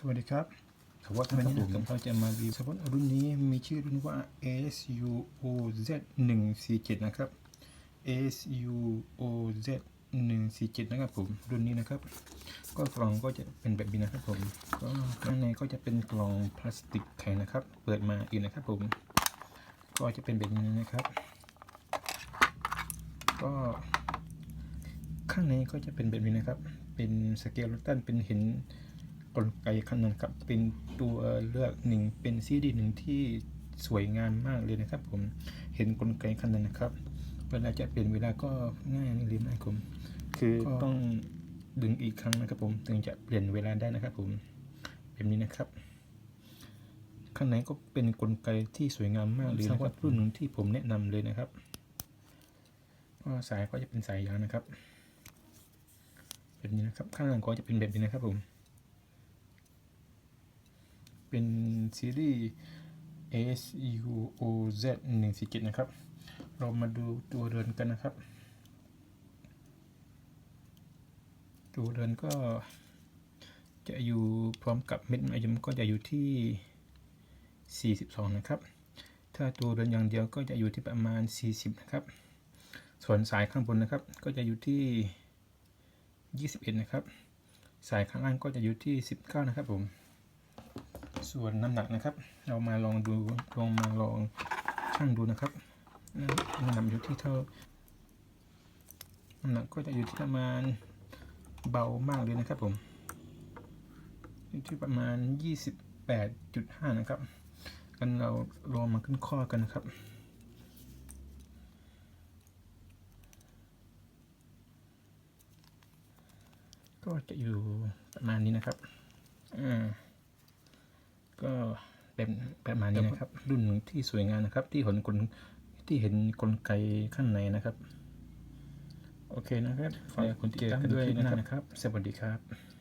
สวัสดีครับสวัสดีครับผมเราจะมารีวิวสปอตรุ่นนี้มีชื่อรุ่นว่า SUOZ 147นะครับ SUOZ 147นะครับผมรุ่นนี้นะครับ ก็กล่องก็จะเป็นแบบนี้นะครับผมก็ข้างในก็จะเป็นกล่องพลาสติกแข็งนะครับ เปิดมาอีกนะครับผม ก็จะเป็นแบบนี้นะครับ ก็ข้างในก็จะเป็นแบบนี้นะครับ เป็นสเกลตันเป็นเห็น กลไกคันนั้นครับเป็นตัวเลือกหนึ่งเป็นซีดีหนึ่งที่สวยงามมากเลยนะครับ ผมเห็นกลไกคันนั้นนะครับ เวลาจะเปลี่ยนเวลาก็ง่ายเลยนะครับผมคือต้องดึงอีกครั้งนะครับ ผมถึงจะเปลี่ยนเวลาได้นะครับ ผมแบบนี้นะครับข้างในก็เป็นกลไกที่สวยงามมากเลยนะครับรุ่นหนึ่งที่ผมแนะนำเลยนะครับก็สายก็จะเป็นสายยางนะครับ แบบนี้นะครับ ข้างหลังก็จะเป็นแบบนี้นะครับผม เป็นซีรีส์ SUOZ 147นะครับ เรามาดูตัวเรือนกันนะครับ ตัวเรือนก็จะอยู่พร้อมกับเม็ดมะยมก็จะอยู่ที่ 42 นะครับ ถ้าตัวเรือนอย่างเดียวก็จะอยู่ที่ประมาณ 40 นะครับ ส่วนสายข้างบนนะครับก็จะอยู่ที่ 21 นะครับ สายข้างล่างก็จะอยู่ที่ 19 นะครับผม ส่วนน้ำหนักนะครับ เรามาลองดูลองมาลองชั่งดูนะครับน้ำหนักอยู่ที่เท่าน้ำหนักก็จะอยู่ที่ประมาณเบามากเลยนะครับผมอยู่ที่ประมาณ 28.5 นะครับ กันเราลองมาขึ้นข้อกันนะครับก็จะอยู่ประมาณนี้นะครับ อ่า ก็แบบประมาณนี้นะครับ รุ่นหนึ่งที่สวยงามนะครับ ที่เห็นกลที่เห็นกลไกข้างในนะครับ โอเคนะครับฝากคุณติดตามด้วยนะครับ สวัสดีครับ